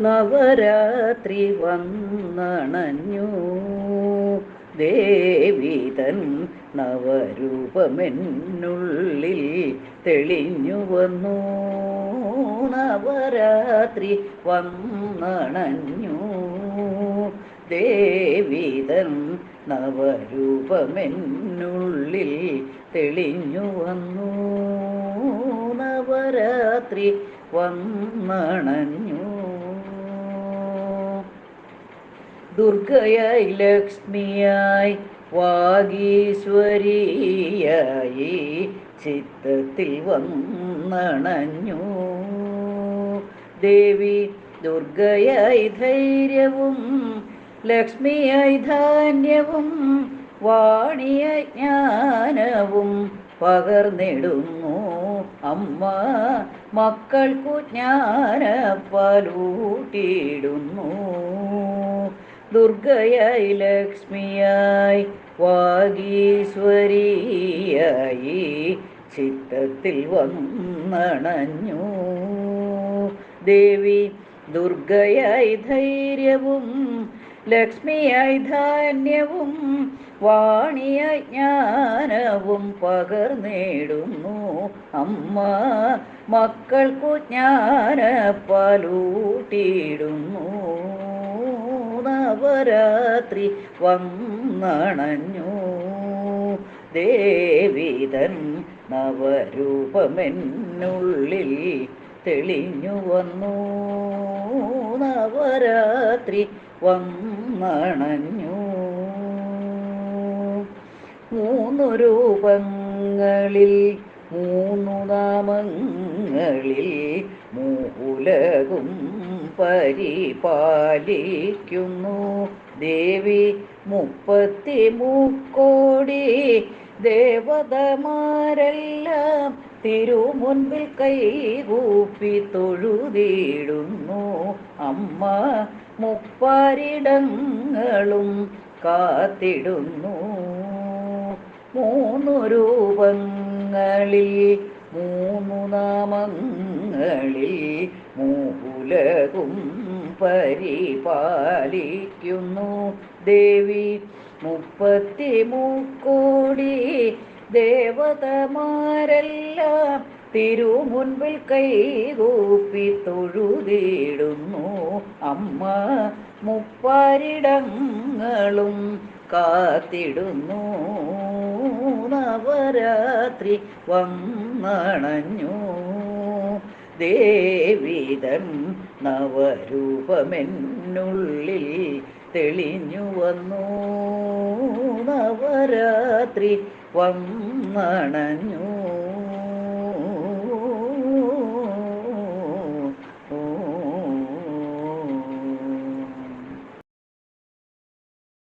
നവരാത്രി വന്നണഞ്ഞു. ദേവിതൻ നവരൂപമെന്നുള്ളിൽ തെളിഞ്ഞു വന്നു. നവരാത്രി വന്നണഞ്ഞു. ദേവിതൻ നവരൂപമെന്നുള്ളിൽ തെളിഞ്ഞു വന്നു. നവരാത്രി വന്നണഞ്ഞു. ദുർഗയായി ലക്ഷ്മിയായി വാഗീശ്വരിയായി ചിത്തത്തിൽ വന്നണഞ്ഞു. ദേവി ദുർഗയായി ധൈര്യവും ലക്ഷ്മിയായി ധാന്യവും വാണിയ ജ്ഞാനവും പകർന്നിടുന്നു. അമ്മ മക്കൾക്കു ജ്ഞാനപ്പാലൂട്ടിയിടുന്നു ദുർഗയായി ലക്ഷ്മിയായി വാഗീശ്വരിയായി ചിത്തത്തിൽ വന്നണഞ്ഞു. ദേവി ദുർഗയായി ധൈര്യവും ലക്ഷ്മിയായി ധാന്യവും വാണിയ ജ്ഞാനവും പകർന്നിടുന്നു. അമ്മ മക്കൾക്കു ജ്ഞാനപ്പാലൂട്ടിയിടുന്നു. നവരാത്രി വന്നണഞ്ഞു. ദേവിതൻ നവരൂപമെന്നുള്ളിൽ തെളിഞ്ഞു വന്നു. നവരാത്രി വന്നണഞ്ഞു. മൂന്നു രൂപങ്ങളിൽ മൂന്നു നാമങ്ങളിൽ മൂലകും പരിപാലിക്കുന്നു. ദേവി മുപ്പത്തി മുക്കോടി ദേവതമാരെല്ലാം തിരുമുൻപിൽ കൈകൂപ്പി തൊഴുതിടുന്നു അമ്മ മുപ്പാരിടങ്ങളും കാത്തിടുന്നു. മൂന്നു രൂപങ്ങളിൽ മൂന്നു നാമങ്ങളിൽ മൂലകും പരിപാലിക്കുന്നു ദേവി. മുപ്പത്തി മുക്കോടി ദേവതമാരെല്ലാം തിരുമുൻപിൽ കൈകൂപ്പി തൊഴുതിടുന്നു അമ്മ. മുപ്പാരിടങ്ങളും കാത്തിടുന്നു. നവരാത്രി വന്നണഞ്ഞു. ദേവിതൻ നവരൂപമെന്നുള്ളിൽ തെളിഞ്ഞു വന്നു. നവരാത്രി വന്നണഞ്ഞു.